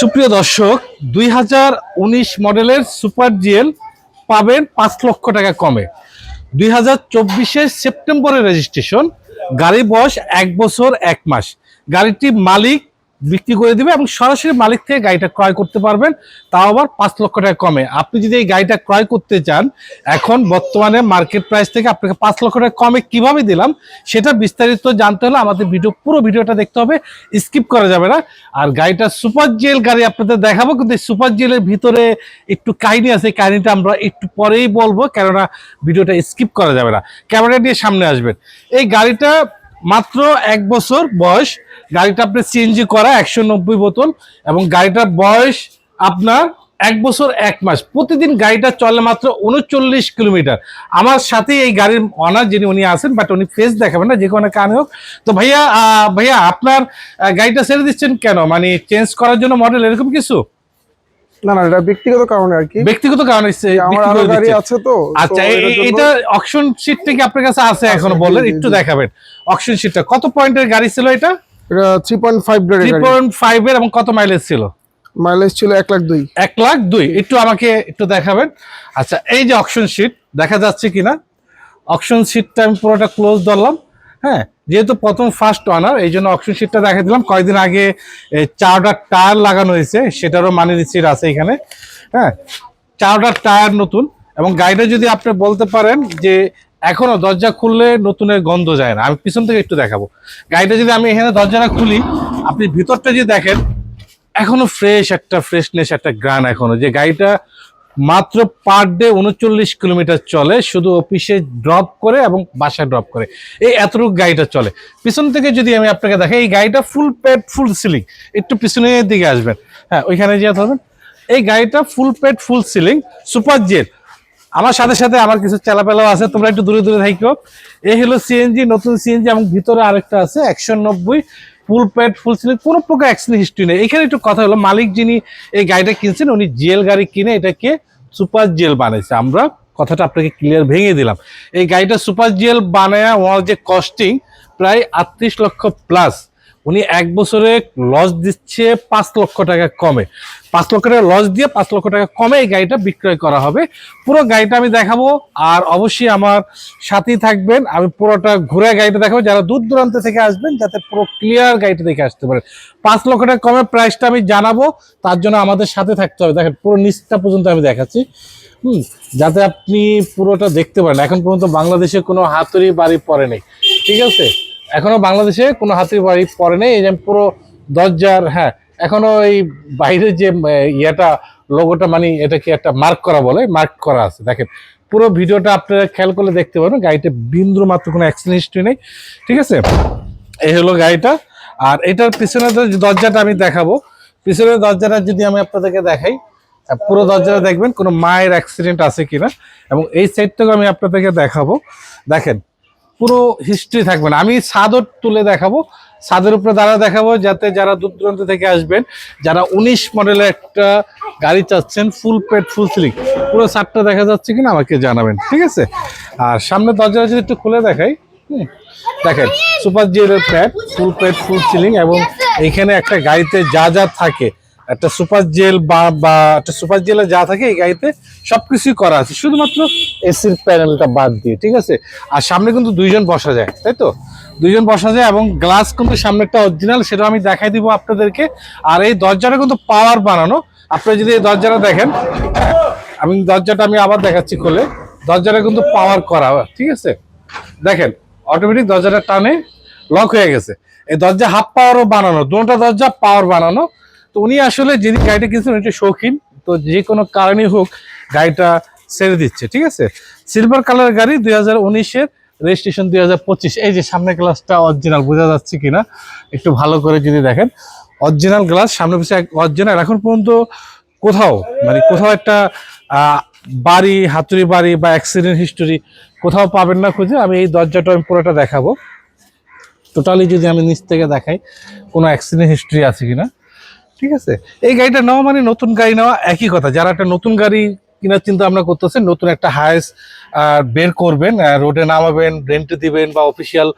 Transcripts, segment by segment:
সুপ্রিয় দর্শক, দুই হাজার উনিশ মডেলের সুপার জিএল পাবেন পাঁচ লক্ষ টাকা কমে। দুই হাজার সেপ্টেম্বরের রেজিস্ট্রেশন গাড়ি বয়স এক বছর এক মাস। গাড়িটি মালিক বিক্রি করে দিবে এবং সরাসরি মালিক থেকে গাড়িটা ক্রয় করতে পারবেন। তাও আবার পাঁচ লক্ষ টাকা কমে। আপনি যদি এই গাড়িটা ক্রয় করতে চান, এখন বর্তমানে মার্কেট প্রাইস থেকে আপনাকে পাঁচ লক্ষ টাকা কমে কীভাবে দিলাম, সেটা বিস্তারিত জানতে হলে আমাদের ভিডিও পুরো ভিডিওটা দেখতে হবে। স্কিপ করা যাবে না। আর গাড়িটা সুপার জেল গাড়ি আপনাদের দেখাবো, কিন্তু সুপার জেলের ভিতরে একটু কাহিনী আছে। কাহিনীটা আমরা একটু পরেই বলব, কেননা ভিডিওটা স্কিপ করা যাবে না। ক্যামেরা নিয়ে সামনে আসবেন। এই গাড়িটা মাত্র এক বছর বয়স। গাড়িটা আপনার সিএনজি করা একশো নব্বই বোতল এবং গাড়িটার বয়স আপনার এক বছর এক মাস। প্রতিদিন গাড়িটা চলে মাত্র উনচল্লিশ কিলোমিটার। আমার সাথে এই গাড়ির অনার যিনি উনি আছেন বাট উনি ফেস দেখাবেন না যে কোনো কারণে হোক। তো ভাইয়া ভাইয়া আপনার গাড়িটা ছেড়ে দিচ্ছেন কেন? মানে চেঞ্জ করার জন্য মডেল এরকম কিছু? না না এটা ব্যক্তিগত কারণে আর কি। ব্যক্তিগত কারণে আমার আরও গাড়ি আছে তো আচ্ছা এটা অকশন শিটটা কি আপনার কাছে আছে এখনও বলেন? একটু দেখাবেন। অকশন শিটটা কত পয়েন্টের গাড়ি ছিল এটা? এটা এর এবং কত মাইলেজ ছিল? মাইলেজ ছিল লাখ দুই। এক লাখ দুই? একটু আমাকে একটু দেখাবেন। আচ্ছা এই যে অকশন শিট দেখা যাচ্ছে কিনা? অকশন শিটটা আমি পুরোটা ক্লোজ ধরলাম। হ্যাঁ যেহেতু প্রথম ফার্স্ট অনার এই জন্য অকশন শিটটা দেখা দিলাম। কয়েকদিন আগে চারটা টায়ার লাগানো হয়েছে সেটারও মানে রিসিট আছে এখানে। হ্যাঁ চারটা টায়ার নতুন। এবং গাড়িটা যদি আপনি বলতে পারেন যে এখনও দরজা খুললে নতুনের গন্ধ যায় না। আমি পিছন থেকে একটু দেখাবো। গাড়িটা যদি আমি এখানে দরজাটা খুলি, আপনি ভিতরটা যদি দেখেন, এখনও ফ্রেশ একটা ফ্রেশনেস একটা গ্রান এখনও। যে গাড়িটা মাত্র পার ডে উনচল্লিশ কিলোমিটার চলে, শুধু অফিসে ড্রপ করে এবং বাসায় ড্রপ করে। এই এতটুকু গাড়িটা চলে। পিছন থেকে যদি আমি আপনাকে দেখাই, এই গাড়িটা ফুল পেড ফুল সিলিং একটু পিছনের দিকে আসবেন। হ্যাঁ ওইখানে যে ধরবেন। এই গাড়িটা full paid full ceiling super jet আমার সাথে সাথে আমার কিছু চেলাপেলাও আছে, তোমরা একটু দূরে দূরে থাকো। এই হলো সিএনজি নতুন সিএনজি এবং ভিতরে আরেকটা আছে, একশো নব্বই, ফুল প্যাড ফুল সিলিং কোনো প্রকার অ্যাক্সিডেন্ট হিস্ট্রি নেই। এখানে একটু কথা হলো, মালিক যিনি এই গাড়িটা কিনছেন, উনি জেল গাড়ি কিনে এটাকে সুপার জেল বানাইছে। আমরা কথাটা আপনাকে ক্লিয়ার ভেঙে দিলাম। এই গাড়িটা সুপার জেল বানায় ওনার যে কস্টিং প্রায় আটত্রিশ লক্ষ প্লাস উনি এক বছরে লস দিচ্ছে পাঁচ লক্ষ টাকা কমে। পাঁচ লক্ষ টাকা লস দিয়ে পাঁচ লক্ষ টাকা কমে এই গাড়িটা বিক্রয় করা হবে। পুরো গাড়িটা আমি দেখাবো আর অবশ্যই আমার সাথেই থাকবেন। আমি পুরোটা ঘুরে গাড়িটা দেখাবো। যারা দূর দূরান্ত থেকে আসবেন, যাতে পুরো ক্লিয়ার গাড়িটা দেখে আসতে পারেন। পাঁচ লক্ষ টাকা কমে প্রাইসটা আমি জানাব। তার জন্য আমাদের সাথে থাকতে হবে। দেখেন পুরো নিচটা পর্যন্ত আমি দেখাচ্ছি। হুম, যাতে আপনি পুরোটা দেখতে পারেন। এখন পর্যন্ত বাংলাদেশে কোনো হাতুড়ি বাড়ি পড়ে নেই। ঠিক আছে? এখনও বাংলাদেশে কোনো হাতির বাড়ি পরে নেই, এই যে পুরো দরজার হ্যাঁ এখনও এই বাইরের যে ইয়েটা লোগোটা মানে এটা কি একটা মার্ক করা বলে মার্ক করা আছে, দেখেন। পুরো ভিডিওটা আপনারা খেয়াল করলে দেখতে পারবেন, গাড়িতে বিন্দু মাত্র কোনো অ্যাক্সিডেন্ট হিস্ট্রি নেই, ঠিক আছে? এই হলো গাড়িটা, আর এটার পিছনের দরজাটা আমি দেখাবো, পিছনের দরজাটা যদি আমি আপনাদেরকে দেখাই পুরো দরজাটা দেখবেন, কোনো মায়ের অ্যাক্সিডেন্ট আছে কিনা, এবং এই সাইড থেকে আমি আপনাদেরকে দেখাবো। দেখেন পুরো হিস্ট্রি থাকবে না। আমি ছাদর তুলে দেখাবো। ছাদের উপরে দাঁড়া দেখাবো যাতে যারা দূর দূরান্ত থেকে আসবেন, যারা উনিশ মডেলের একটা গাড়ি চাচ্ছেন ফুল পেট ফুল স্লিক পুরো ছাদটা দেখা যাচ্ছে কিনা আমাকে জানাবেন, ঠিক আছে? আর সামনে দরজাটা যদি একটু খুলে দেখাই দেখেন সুপার জিরোর প্যাড ফুল পেট ফুল সিলিং এবং এখানে একটা গাড়িতে যা যা থাকে একটা সুপার জেল বা বা একটা সুপার জেলে যা থাকে এই গাড়িতে সব কিছুই করা আছে। শুধুমাত্র এসির প্যানেলটা বাদ দিয়ে, ঠিক আছে? আর সামনে কিন্তু দুইজন বসা যায়, তাই তো? দুইজন বসা যায় এবং গ্লাস কিন্তু সামনে একটা অরিজিনাল, সেটা আমি দেখাই দিব আপনাদেরকে। আর এই দরজাটা কিন্তু পাওয়ার বানানো। আপনারা যদি এই দরজাটা দেখেন, আমি দরজাটা আমি আবার দেখাচ্ছি খুলে। দরজাটা কিন্তু পাওয়ার করা, ঠিক আছে? দেখেন, অটোমেটিক দরজাটা টানে, লক হয়ে গেছে। এই দরজা হাফ পাওয়ারও বানানো, দুটা দরজা পাওয়ার বানানো। তো উনি আসলে যিনি গাড়িটা কিনছেন একটু শৌখিন। তো যে কোনো কারণেই হোক গাড়িটা ছেড়ে দিচ্ছে, ঠিক আছে? সিলভার কালার গাড়ি দুই হাজার উনিশের রেজিস্ট্রেশন দুই হাজার পঁচিশ। এই যে সামনের গ্লাসটা অরিজিনাল বোঝা যাচ্ছে কিনা একটু ভালো করে যদি দেখেন। অরিজিনাল গ্লাস সামনে পিছিয়ে অরিজিনাল এখন পর্যন্ত কোথাও মানে কোথাও একটা বাড়ি, হাতুড়ি বাড়ি বা অ্যাক্সিডেন্ট হিস্টোরি কোথাও পাবেন না খুঁজে। আমি এই দরজাটা আমি পুরোটা দেখাবো। টোটালি যদি আমি নিচ থেকে দেখাই, কোনো অ্যাক্সিডেন্ট হিস্ট্রি আছে কিনা ঠিক আছে? এই গাড়িটা নেওয়া মানে নতুন গাড়ি নেওয়া একই কথা। যারা একটা নতুন গাড়ি কেনার চিন্তা আমরা করতেছেন, নতুন একটা হায়েস বের করবেন রোডে নামাবেন রেন্টে দিবেন বা অফিসিয়াল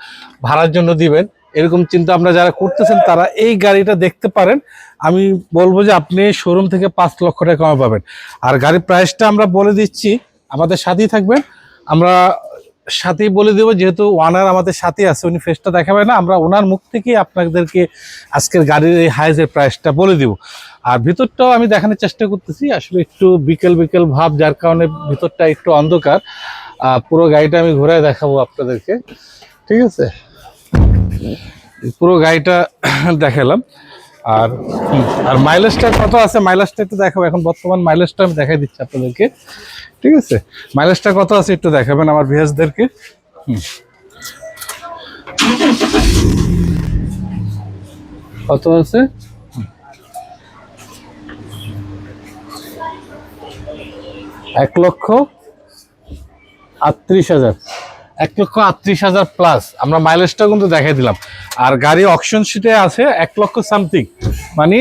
ভাড়ার জন্য দিবেন, এরকম চিন্তা আমরা যারা করতেছেন, তারা এই গাড়িটা দেখতে পারেন। আমি বলব যে আপনি শোরুম থেকে পাঁচ লক্ষ টাকা কমে পাবেন। আর গাড়ির প্রাইসটা আমরা বলে দিচ্ছি, আমাদের সাথেই থাকবেন। আমরা সাথেই বলে দেবো, যেহেতু ওনার আমাদের সাথে আছে, উনি ফেসটা দেখাবে না, আমরা ওনার মুখ থেকেই আপনাদেরকে আজকের গাড়ির এই হাইজের প্রাইসটা বলে দিব। আর ভিতরটাও আমি দেখানোর চেষ্টা করতেছি, আসলে একটু বিকেল বিকেল ভাব, যার কারণে ভিতরটা একটু অন্ধকার। পুরো গাড়িটা আমি ঘুরে দেখাবো আপনাদেরকে, ঠিক আছে? পুরো গাড়িটা দেখালাম। আর আর মাইলেজটা কত আছে মাইলেজটা একটু দেখাবো। এখন বর্তমান মাইলেজটা আমি দেখাই দিচ্ছি আপনাদেরকে। ঠিক আছে? মাইলেজটা কত আছে, একটু দেখাবেন আমার ভিএসদেরকে কত আছে? এক লক্ষ আটত্রিশ হাজার। এক লক্ষ আটত্রিশ হাজার প্লাস আমরা মাইলেজটা কিন্তু দেখাই দিলাম। আর গাড়ি অকশন শিটে আছে এক লক্ষ সামথিং মানে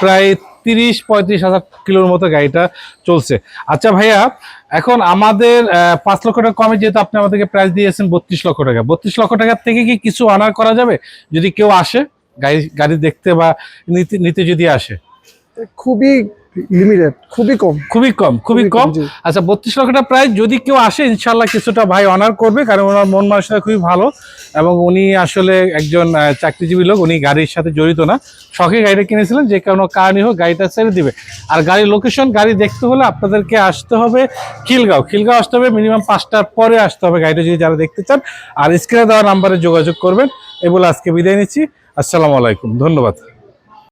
প্রায় তিরিশ, পঁয়ত্রিশ হাজার কিলোর মতো গাড়িটা চলছে। আচ্ছা ভাইয়া, এখন আমাদের পাঁচ লক্ষ টাকা কমে যেহেতু আপনি আমাদেরকে প্রাইস দিয়েছেন বত্রিশ লক্ষ টাকা। বত্রিশ লক্ষ টাকার থেকে কি কিছু অনার করা যাবে? যদি কেউ আসে, গাড়ি গাড়ি দেখতে বা নিতে নিতে যদি আসে। খুবই লিমিটেড খুবই কম। খুবই কম খুবই কম আচ্ছা বত্রিশ লক্ষ টাকা প্রায় যদি কেউ আসে ইনশাল্লাহ কিছুটা ভাই অনার করবে কারণ ওনার মন মানসিকতা খুবই ভালো এবং উনি আসলে একজন চাকরিজীবী লোক উনি গাড়ির সাথে জড়িত না। শখে গাড়িটা কিনেছিলেন যে কোনো কারণে হোক গাড়িটা ছেড়ে দিবে। আর গাড়ির লোকেশন গাড়ি দেখতে হলে আপনাদেরকে আসতে হবে খিলগাঁও। খিলগাঁও আসতে হবে মিনিমাম পাঁচটার পরে আসতে হবে গাড়িটা যদি যারা দেখতে চান। আর স্ক্রিনে দেওয়া নাম্বারে যোগাযোগ করবেন। এগুলো আজকে বিদায় নিচ্ছি। আসসালামু আলাইকুম। ধন্যবাদ।